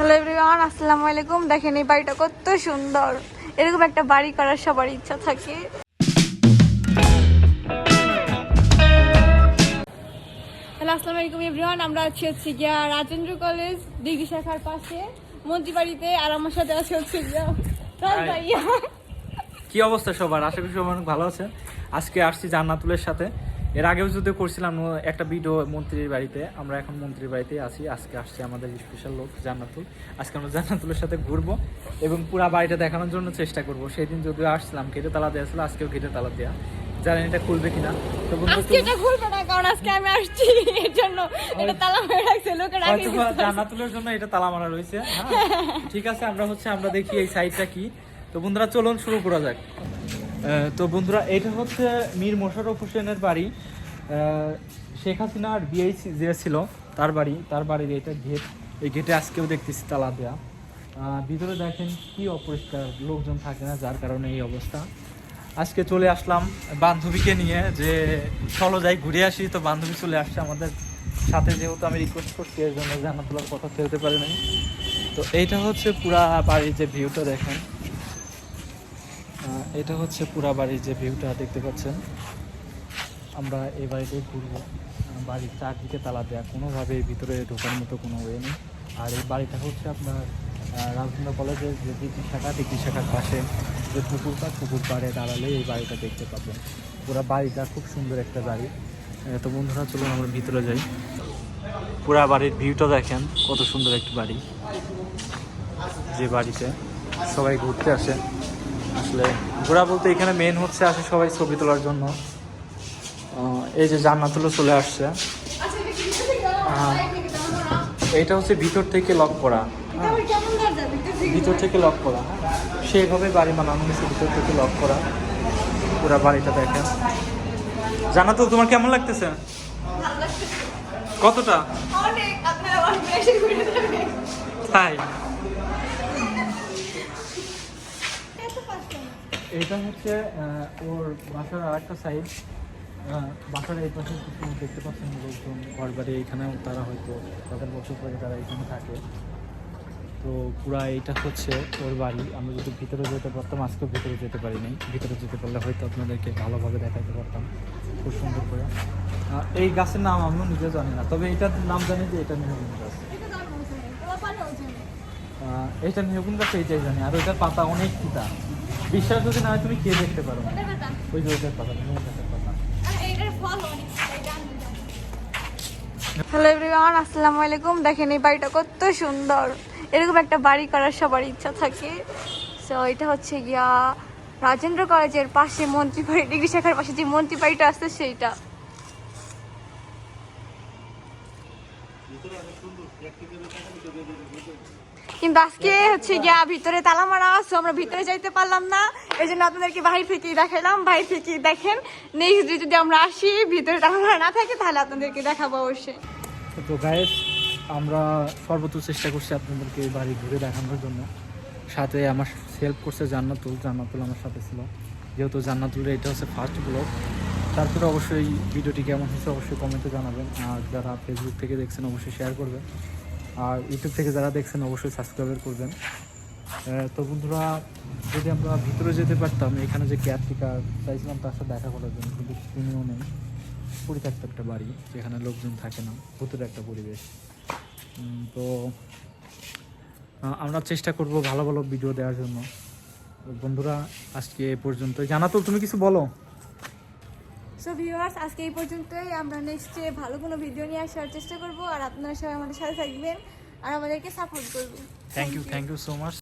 Hello everyone আসসালামু আলাইকুম। দেখেন এই বাড়িটা কত সুন্দর। এরকম একটা বাড়ি করার সবার ইচ্ছা থাকে। হ্যালো আসসালামু আলাইকুম এভরিওয়ান আমরা আছি হচ্ছে গিয়া রাজেন্দ্র কলেজ ডিগ্রি শাখার পাশে মন্ত্রী বাড়িতে আর আমার সাথে আছে হচ্ছে গিয়া ভাইয়া। কি অবস্থা সবার? আশা করি সবাই অনেক ভালো আছে আজকে আসছি জান্নাতুলের সাথে। এর আগেও যদিও করছিলাম একটা ভিডিও মন্ত্রীর বাড়িতে আমরা এখন মন্ত্রীর বাড়িতে আছি আজকে আসছে আমাদের স্পেশাল লোক জান্নাতুল। আজকে আমরা জান্নাতুলের সাথে ঘুরবো এবং পুরা বাড়িটা দেখানোর জন্য চেষ্টা করব। সেই দিন যদিও আসছিলাম গেটে তালা দেওয়া ছিল আজকেও গেটে তালা দেওয়া জানেন এটা খুলবে কিনা। তো বন্ধু আজকে এটা খুলবে না কারণ আজকে আমি আসছি এর জন্য এটা তালা মেরে রাখছে লোকের আগে জান্নাতুলের জন্য এটা তালা মারা রয়েছে হ্যাঁ। ঠিক আছে আমরা হচ্ছে আমরা দেখি এই সাইডটা কি। তো বন্ধুরা চলুন শুরু করা যাক। তো বন্ধুরা এটা হচ্ছে মীর মোশাররফ হোসেনের বাড়ি। শেখ হাসিনার বিআইসি যে ছিল তার বাড়ি তার বাড়ির এটা গেট। এই গেটে আজকেও দেখতেছি তালা আহ, ভিতরে দেখেন কি অপরিষ্কার লোকজন থাকে না যার কারণে এই অবস্থা। আজকে চলে আসলাম বান্ধবীকে নিয়ে যে চলো যাই ঘুরে আসি। তো বান্ধবী চলে আসছে আমাদের সাথে যেহেতু আমি রিকোয়েস্ট করছি এর জন্য জানাতুলার কথা ফেলতে পারি নাই। তো এইটা হচ্ছে পুরা বাড়ির যে ভিউটা দেখেন। এটা হচ্ছে পুরা বাড়ির যে ভিউটা দেখতে পাচ্ছেন। আমরা এই বাড়িতে ঘুরবো। বাড়ির চারদিকে তালা দেওয়া কোনোভাবে ভিতরে ঢোকার মতো কোনো ওয়ে নেই। আর এই বাড়িটা হচ্ছে আপনার রাজেন্দ্র কলেজের যে ডিগ্রি শাখা ডিগ্রি শাখার পাশে যে পুকুরটা, পুকুর পাড়ে দাঁড়ালে এই বাড়িটা দেখতে পাবেন। পুরা বাড়িটা খুব সুন্দর একটা বাড়ি। তো বন্ধুরা, চলুন আমরা ভিতরে যাই। পুরা বাড়ির ভিউটা দেখেন, কত সুন্দর একটি বাড়ি। যে বাড়িতে সবাই ঘুরতে আসে। আসলে ঘোরা বলতে এখানে মেন হচ্ছে আসে সবাই ছবি তোলার জন্য। এই যে জান্নাতুলো চলে আসছে। আহ, এইটা হচ্ছে ভিতর থেকে লক করা। হ্যাঁ, ভিতর থেকে লক করা। সেইভাবে বাড়ি বানানো হয়েছে ভিতর থেকে লক করা। পুরা বাড়িটা দেখেন। জানাতো তোমার কেমন লাগতেছে? কতটা? তাই? এটা হচ্ছে ওর বাসার আর একটা সাইড বাসার এই পাশে দেখতে পাচ্ছেন লোকজন, ঘর বাড়ি এখানেও তারা হয়তো তাদের বছর পরে তারা এখানে থাকে। তো পুরা এইটা হচ্ছে ওর বাড়ি। আমরা যদি ভিতরে যেতে পারতাম, আজকে ভিতরে যেতে পারি নাই ভিতরে যেতে পারলে হয়তো আপনাদেরকে ভালোভাবে দেখাতে পারতাম, খুব সুন্দর করে। এই গাছের নাম আমিও নিজে জানি না, তবে এটার নাম জানি যে এটা মেহগুন গাছ। আহ, এইটা মেহগুন গাছ এইটাই জানি আর ওইটার পাতা অনেক পিতা বিশ্বাস যদি না হয় তুমি খেয়ে দেখতে পারো। ওই যে ওইটার পাতা পাতা। হ্যালো এভরিওয়ান আসসালামু আলাইকুম। দেখেন এই বাড়িটা কত সুন্দর। এরকম একটা বাড়ি করার সবার ইচ্ছা থাকে। সো এটা হচ্ছে গিয়া রাজেন্দ্র কলেজের পাশে মন্ত্রী বাড়ি ডিগ্রি শাখার পাশে যে মন্ত্রী বাড়িটা আছে সেইটা। কিন্তু আজকে হচ্ছে গিয়া ভিতরে তালা মারা আছে, আমরা ভিতরে যাইতে পারলাম না। এই জন্য আপনাদেরকে বাহির থেকেই দেখাইলাম, বাহির থেকে দেখেন। নেক্সট ডে যদি আমরা আসি, ভিতরে তালা মারা না থাকে, তাহলে আপনাদেরকে দেখাবো অবশ্যই। তো গায়েস আমরা সর্বোচ্চ চেষ্টা করছি আপনাদেরকে বাড়ি ঘুরে দেখানোর জন্য। সাথে আমার হেল্প করছে জান্নাতুল জান্নাতুল আমার সাথে ছিল। যেহেতু জান্নাতুলের এটা হচ্ছে ফার্স্ট ব্লগ তারপরে অবশ্যই ভিডিওটি কেমন হয়েছে অবশ্যই কমেন্টে জানাবেন। আর যারা ফেসবুক থেকে দেখছেন, অবশ্যই শেয়ার করবেন। আর ইউটিউব থেকে যারা দেখছেন, অবশ্যই সাবস্ক্রাইব করবেন। তো বন্ধুরা, যদি আমরা ভিতরে যেতে পারতাম, এখানে যে কেয়ারটেকার চাইছিলাম তার সাথে দেখা করার জন্য। কিন্তু তিনিও নেই। পরিত্যক্ত একটা বাড়ি, যেখানে লোকজন থাকে না। ভূতের একটা পরিবেশ। তো আমরা চেষ্টা করব ভালো ভালো ভিডিও দেওয়ার জন্য। বন্ধুরা, আজকে এ পর্যন্ত জানাতো, তুমি কিছু বলো? সো ভিউয়ার্স আজকে এই পর্যন্তই। আমরা নেক্সটে ভালো কোনো ভিডিও নিয়ে আসার চেষ্টা করব। আর আপনারা সবাই আমাদের সাথে থাকবেন। আর আমাদেরকে সাপোর্ট করবেন। Thank you thank you so much